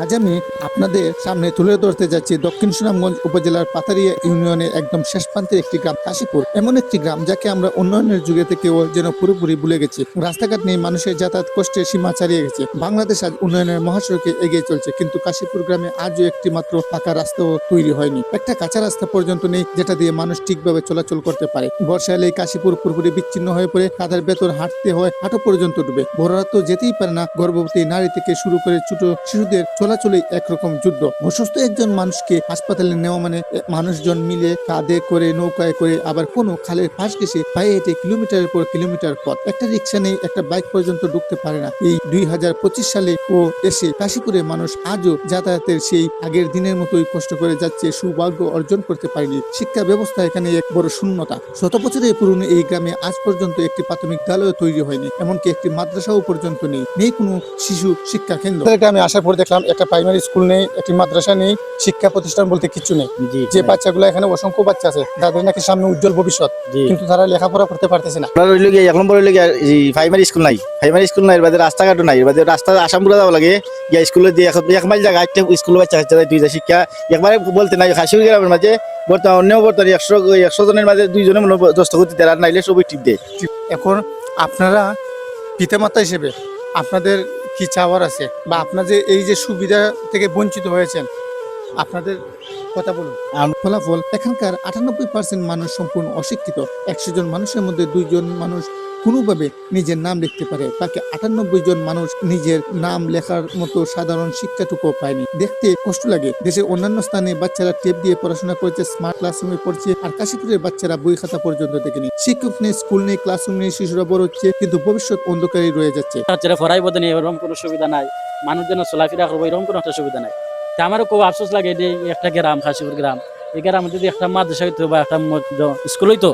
আজ আমি আপনাদের সামনে তুলে ধরতে যাচ্ছি দক্ষিণ সুনামগঞ্জ উপজেলার পাতারিয়া ইউনিয়নের একদম শেষ প্রান্তের একটি গ্রাম, কাশীপুর। এমন একটি গ্রাম যাকে আমরা উন্নয়নের যুগে থেকেও যেন পুরোপুরি ভুলে গেছি। রাস্তাঘাট নিয়ে মানুষের যাতায়াত কষ্টের সীমা ছাড়িয়ে গেছে। বাংলাদেশ আজ উন্নয়নের মহাসড়কে এগিয়ে চলছে, কিন্তু কাশীপুর গ্রামে আজও একটি মাত্র পাকা রাস্তাও তৈরি হয়নি। একটা কাঁচা রাস্তা পর্যন্ত নেই, যেটা দিয়ে মানুষ ঠিকভাবে চলাচল করতে পারে। বর্ষা এলে কাশীপুর পুরোপুরি বিচ্ছিন্ন হয়ে পড়ে, কাদার ভেতর হাঁটতে হয়, হাঁটো পর্যন্ত ডুবে। বড়রা তো যেতেই পারে না, গর্ভবতী নারী থেকে শুরু করে ছোট শিশুদের চলাচলে একরকম যুদ্ধ। অসুস্থ একজন মানুষকে হাসপাতালে নেওয়া মানে মানুষজন মিলে কাঁধে করে, নৌকায় করে আবার কোনো খালের পাশ ঘেসে পায়ে হেঁটে কিলোমিটারের পর কিলোমিটার পথ। একটা রিক্সা নেই, একটা বাইক পর্যন্ত ঢুকতে পারে না। এই দুই হাজার পঁচিশ সালে ও এসে কাশীপুরে মানুষ আজও যাতায়াতের সেই আগের দিনের মতোই কষ্ট করে যাচ্ছে, সৌভাগ্য অর্জন করতে পারেনি। শিক্ষা ব্যবস্থা এখানে এক বড় শূন্যতা। শত বছরের পুরনো এই গ্রামে আজ পর্যন্ত একটি প্রাথমিক বিদ্যালয় তৈরি হয়নি, এমনকি একটি মাদ্রাসাও পর্যন্ত নেই। নেই কোনো শিশু শিক্ষা কেন্দ্র। গ্রামে আসার পর দেখলাম একটা প্রাইমারি স্কুল নেই একটি মাদ্রাসা নেই শিক্ষা প্রতিষ্ঠান বলতে কিছু নেই। যে বাচ্চাগুলো এখানে অসংখ্য বাচ্চা আছে তাদের নাকি সামনে উজ্জ্বল ভবিষ্যৎ। কিন্তু তারা লেখাপড়া করতে পারতেছে না। এক নম্বর প্রাইমারি স্কুল নাই। প্রাইমারি স্কুল নাই এর বাদে রাস্তাঘাটও নাই এর বাদে রাস্তা আসামপুরা যাব লাগে। গিয়া স্কুলে দিয়ে এক এক মাইল জায়গা একটা স্কুল বাচ্চা কাচ্চা দুই যা শিক্ষা। একবারে বলতে নাই হাসির গ্রামের মাঝে বর্তমান অন্য বর্তমানে একশো একশো জনের মাঝে দুইজনে মনে হয় দশটা করতে দেয় আর নাইলে সবই টিপ দেয়। এখন আপনারা পিতামাতা হিসেবে আপনাদের কি চাওয়ার আছে? বা আপনার যে এই যে সুবিধা থেকে বঞ্চিত হয়েছেন, আপনাদের কথা বলুন। ফলাফল, এখানকার আটানব্বই পার্সেন্ট মানুষ সম্পূর্ণ অশিক্ষিত। একশো জন মানুষের মধ্যে দুইজন মানুষ কোনোভাবে নিজের নাম লিখতে পারে। তাকে আটানব্বই জন মানুষ নিজের নাম লেখার মতো সাধারণ শিক্ষাটুকু পায়নি। দেখতে কষ্ট লাগে। দেশের অন্যান্য স্থানে বাচ্চারা টেপ দিয়ে পড়াশোনা করছে, স্মার্ট ক্লাসরুমে পড়ছে, আর কাশীপুরের বাচ্চারা বই খাতা পর্যন্ত দেখেনি। শিক্ষক নেই, স্কুল নেই, ক্লাসরুম নেই, শিশুরা বড় হচ্ছে, কিন্তু ভবিষ্যৎ অন্ধকারে রয়ে যাচ্ছে। বাচ্চারা পড়াইব দেনি এরকম কোনো সুবিধা নাই। মানুষ যেন চলাফেরা করব, এরকম কোনো একটা সুবিধা নাই। তা আমারও খুব আফসোস লাগে যে একটা গ্রাম খাসিপুর গ্রাম। এই গ্রামে যদি একটা মাদ্রাসা হইতো বা একটা স্কুল হইতো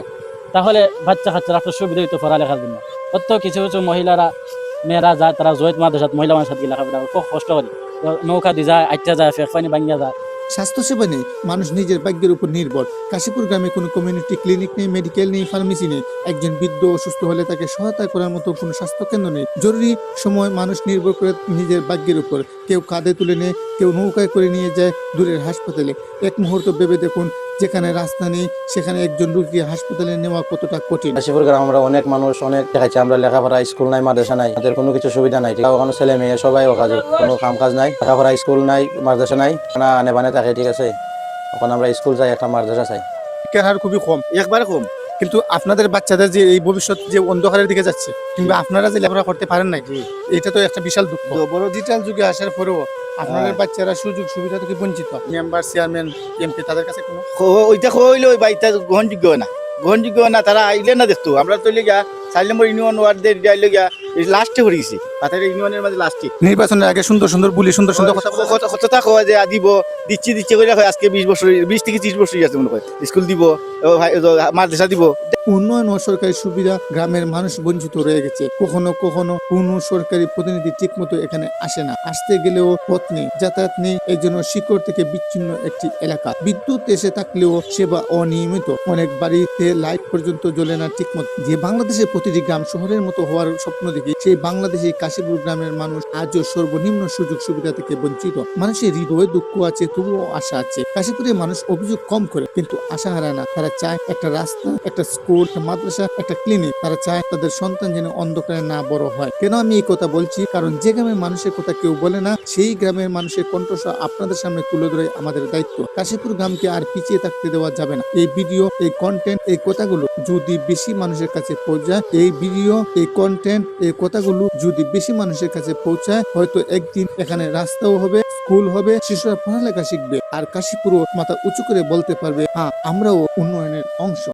তাহলে বাচ্চা কাচ্চারা একটা সুবিধা হইতো পড়ালেখার জন্য। অত কিছু কিছু মহিলারা, মেয়েরা যায়, তারা জয়ত মাদ্রাসাত মহিলা মানুষের সাথে লেখাপড়া করে খুব কষ্ট করে। নৌকা দি যায় আইটা যায় ফেক পানি ভাঙ্গিয়া যায়। স্বাস্থ্যসেবা নেই, মানুষ নিজের ভাগ্যের উপর নির্ভর। কাশীপুর গ্রামে কোনো কমিউনিটি ক্লিনিক নেই মেডিকেল নেই ফার্মেসি নেই। একজন বৃদ্ধ অসুস্থ হলে তাকে সহায়তা করার মতো কোনো স্বাস্থ্য কেন্দ্র নেই। জরুরি সময় মানুষ নির্ভর করে নিজের ভাগ্যের উপর। কেউ কাঁধে তুলে নেয়, কেউ নৌকায় করে নিয়ে যায় দূরের হাসপাতালে। এক মুহূর্ত ভেবে দেখুন যেখানে রাস্তা নেই সেখানে একজন রুগী হাসপাতালে নেওয়া কতটা কঠিন? কাশীপুর গ্রাম আমরা অনেক মানুষ অনেক দেখাচ্ছি আমরা লেখাপড়া স্কুল নাই মাদ্রাসা নাই। আমাদের কোনো কিছু সুবিধা নাই? ওখানে ছেলে মেয়ে সবাই ওখানে কোনো কাম কাজ নাই। লেখাপড়া স্কুল নাই মাদ্রাসা নাই। না আনে বানে থাকে ঠিক আছে? ওখানে আমরা স্কুল যাই একটা মাদ্রাসা চাই। শিক্ষার হার খুবই কম? একবারে কম। কিন্তু আপনাদের বাচ্চাদের যে এই ভবিষ্যৎ যে অন্ধকারের দিকে যাচ্ছে কিংবা আপনারা যে লেখাপড়া করতে পারেন নাই এটা তো একটা বিশাল দুঃখ। বড় ডিজিটাল যুগে আসার পরেও আপনাদের হ্যাঁ। বাচ্চারা সুযোগ সুবিধা থেকে বঞ্চিত মেম্বার চেয়ারম্যান এমপি তাদের কাছে কোনো ওইটা হইলে ওই বাড়িটা গ্রহণযোগ্য না গ্রহণযোগ্য না তারা আইলে না দেখতো আমরা তো গিয়া চার নম্বর ইউনিয়ন ওয়ার্ডের আইলে গিয়া লাস্টে হয়ে গেছে ইউনিয়নের মাঝে লাস্টে নির্বাচনের আগে সুন্দর সুন্দর বলি সুন্দর সুন্দর কথা কথা কথা কওয়া যে দিব দিচ্ছি দিচ্ছি করে রাখো। আজকে বিশ বছর, বিশ থেকে ত্রিশ বছর আছে মনে হয়। স্কুল দিব মাদ্রাসা দিব। উন্নয়ন ও সরকারি সুবিধা গ্রামের মানুষ বঞ্চিত রয়ে গেছে। কখনো কখনো কোনো সরকারি প্রতিনিধি ঠিক মতো এখানে আসে না। আসতে গেলেও পথ নেই, যাতায়াত নেই। এই জন্য শিকড় থেকে বিচ্ছিন্ন একটি এলাকা। বিদ্যুৎ এসে থাকলেও সেবা অনিয়মিত। অনেক বাড়িতে লাইট পর্যন্ত জ্বলে না ঠিক মতো যে বাংলাদেশের প্রতিটি গ্রাম শহরের মতো হওয়ার স্বপ্ন দেখি, সেই বাংলাদেশের কাশীপুর গ্রামের মানুষ আজও সর্বনিম্ন সুযোগ সুবিধা থেকে বঞ্চিত। মানুষের হৃদয় দুঃখ আছে তবুও আশা আছে। কাশীপুরের মানুষ অভিযোগ কম করে, কিন্তু আশা হারায় না। তারা চায় একটা রাস্তা, একটা স্কুল, একটা মাদ্রাসা, একটা ক্লিনিক তারা চায় তাদের সন্তান যেন অন্ধকারে না বড় হয়। কেন আমি এই কথা বলছি? কারণ যে গ্রামের মানুষের কথা কেউ বলে না, সেই গ্রামের মানুষের কণ্ঠস্বর আপনাদের সামনে তুলে ধরে আমাদের দায়িত্ব। কাশীপুর গ্রামকে আর পিছিয়ে থাকতে দেওয়া যাবে না। এই ভিডিও এই কন্টেন্ট এই কথাগুলো যদি বেশি মানুষের কাছে পৌঁছায়, এই ভিডিও এই কন্টেন্ট এই কথাগুলো যদি বেশি মানুষের কাছে পৌঁছায়, হয়তো একদিন এখানে রাস্তাও হবে স্কুল হবে, শিশুরা পড়ালেখা শিখবে। আর কাশীপুর মাথা উঁচু করে বলতে পারবে হ্যাঁ আমরাও উন্নয়নের অংশ।